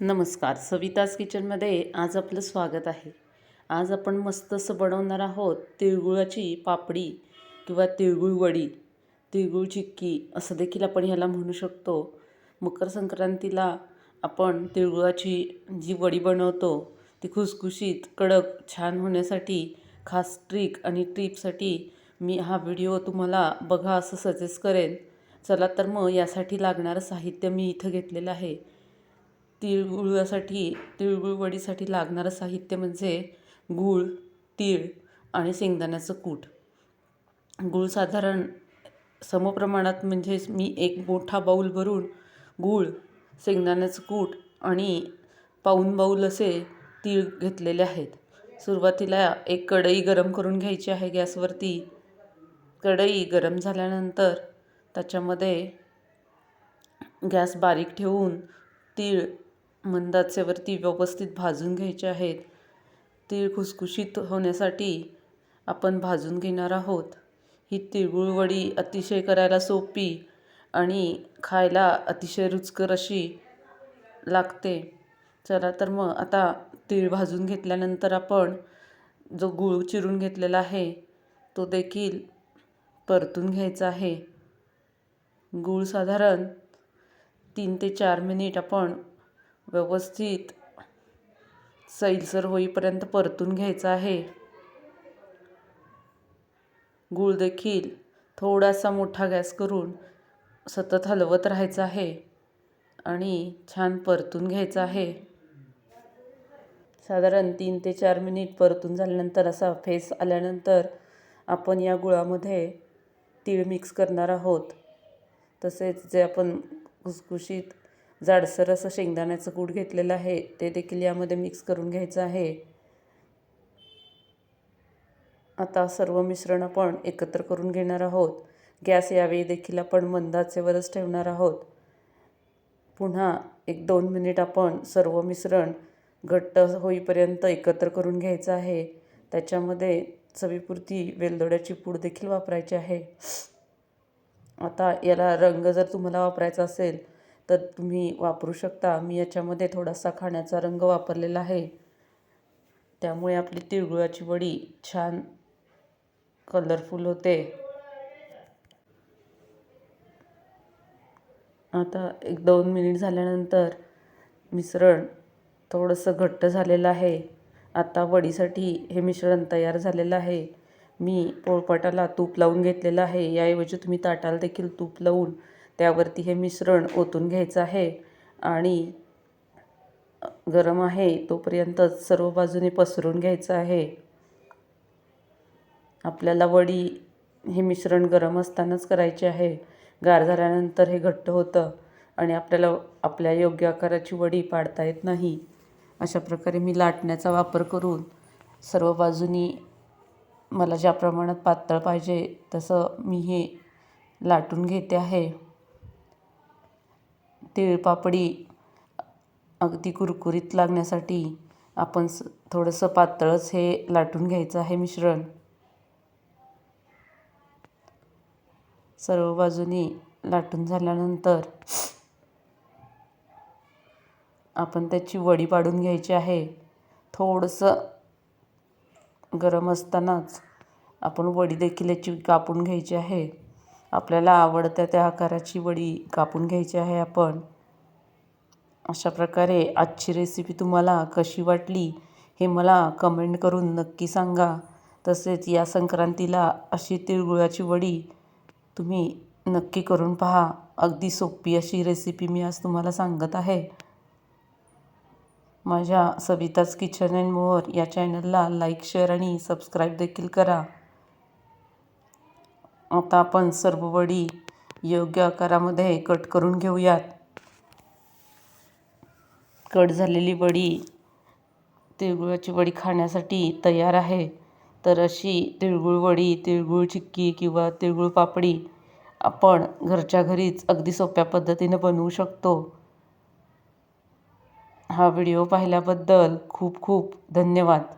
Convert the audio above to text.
नमस्कार. सविताज किचनमध्ये आज आपलं स्वागत आहे. आज आपण मस्त असं बनवणार आहोत तिळगुळाची पापडी किंवा तिळगुळ वडी तिळगुळ चिक्की असं देखील आपण ह्याला म्हणू शकतो. मकर संक्रांतीला आपण तिळगुळाची जी वडी बनवतो ती खुसखुशीत कडक छान होण्यासाठी खास ट्रिक आणि टिपसाठी मी हा व्हिडिओ तुम्हाला बघा असं सजेस्ट करेन. चला तर मग यासाठी लागणारं साहित्य मी इथं घेतलेलं आहे. तिळगुळासाठी तिळगुळवडीसाठी लागणारं साहित्य म्हणजे गूळ तीळ आणि शेंगदाण्याचं कूट. गूळ साधारण समप्रमाणात म्हणजेच मी एक मोठा बाऊल भरून गूळ शेंगदाण्याचं कूट आणि पाऊन बाऊल असे तीळ घेतलेले आहेत. सुरुवातीला एक कढई गरम करून घ्यायची आहे गॅसवरती. कढई गरम झाल्यानंतर त्याच्यामध्ये गॅस बारीक ठेवून तीळ मंद आचेवरती व्यवस्थित भाजून घ्यायचे आहेत. तीळ खुसखुशीत होण्यासाठी आपण भाजून घेणार आहोत. ही तिळगुळ वडी अतिशय करायला सोपी आणि खायला अतिशय रुचकर अशी लागते. चला तर मग आता तीळ भाजून घेतल्यानंतर आपण जो गूळ चिरून घेतलेला आहे तो देखील परतून घ्यायचा आहे. गूळ साधारण तीन ते चार मिनिट आपण व्यवस्थित सैलसर होईपर्यंत परतून घ्यायचं आहे. गूळ देखील थोडासा मोठा गॅस करून सतत हलवत राहायचं आहे आणि छान परतून घ्यायचं आहे. साधारण तीन ते चार मिनिट परतून झाल्यानंतर असा फेस आल्यानंतर आपण या गुळामध्ये तीळ मिक्स करणार आहोत. तसेच जे आपण खुसखुशीत जाडसर असं शेंगदाण्याचं कूट घेतलेलं आहे. ते देखील यामध्ये मिक्स करून घ्यायचं आहे. आता सर्व मिश्रण आपण एकत्र करून घेणार आहोत. गॅस यावेळी देखील आपण मंदाचेवरच ठेवणार आहोत. पुन्हा एक दोन मिनिट आपण सर्व मिश्रण घट्ट होईपर्यंत एकत्र करून घ्यायचं आहे. त्याच्यामध्ये चवीपुरती वेलदोड्याची पूड देखील वापरायची आहे. आता याला रंग जर तुम्हाला वापरायचा असेल तर तुम्ही वापरू शकता. मी याच्यामध्ये थोडासा खाण्याचा रंग वापरलेला आहे. त्यामुळे आपली तिळगुळाची वडी छान कलरफुल होते. आता एक दोन मिनिट झाल्यानंतर मिश्रण थोडंसं घट्ट झालेलं आहे. आता वडीसाठी हे मिश्रण तयार झालेलं आहे. मी पोळपाटाला तूप लावून घेतलेलं आहे. याऐवजी तुम्ही ताटाला देखील तूप लावून त्यावरती हे मिश्रण ओतून घ्यायचं आहे आणि गरम आहे तोपर्यंत सर्व बाजूने पसरून घ्यायचं आहे. आपल्याला वडी हे मिश्रण गरम असतानाच करायचे आहे. गार झाल्यानंतर हे घट्ट होतं आणि आपल्याला आपल्या योग्य आकाराची वडी पाडता येत नाही. अशा प्रकारे मी लाटण्याचा वापर करून सर्व बाजूनी मला ज्या प्रमाणात पातळ पाहिजे तसं मी हे लाटून घेते आहे. तिळपापडी अगदी कुरकुरीत लागण्यासाठी आपण स थोडंसं पातळच हे लाटून घ्यायचं आहे मिश्रण. सर्व बाजूनी लाटून झाल्यानंतर आपण त्याची वडी पाडून घ्यायची आहे. थोडंसं गरम असतानाच आपण वडी देखील याची कापून घ्यायची आहे. आपल्याला आवडत्या त्या आकाराची वडी कापून घ्यायची आहे आपण. अशा प्रकारे आजची रेसिपी तुम्हाला कशी वाटली हे मला कमेंट करून नक्की सांगा. तसेच या संक्रांतीला अशी तिळगुळाची वडी तुम्ही नक्की करून पहा. अगदी सोपी अशी रेसिपी मी आज तुम्हाला सांगत आहे. माझ्या सविताज किचन अँड मोअर या चॅनलला लाईक शेअर आणि सबस्क्राईब देखील करा. आता आपण सर्व वडी योग्य आकारामध्ये कट करून घेऊयात. कट झालेली वडी तिळगुळाची वडी खाण्यासाठी तयार आहे. तर अशी तिळगुळ वडी तिळगुळ चिक्की किंवा तिळगुळ पापडी आपण घरच्या घरीच अगदी सोप्या पद्धतीने बनवू शकतो. हा व्हिडिओ पाहिल्याबद्दल खूप खूप धन्यवाद.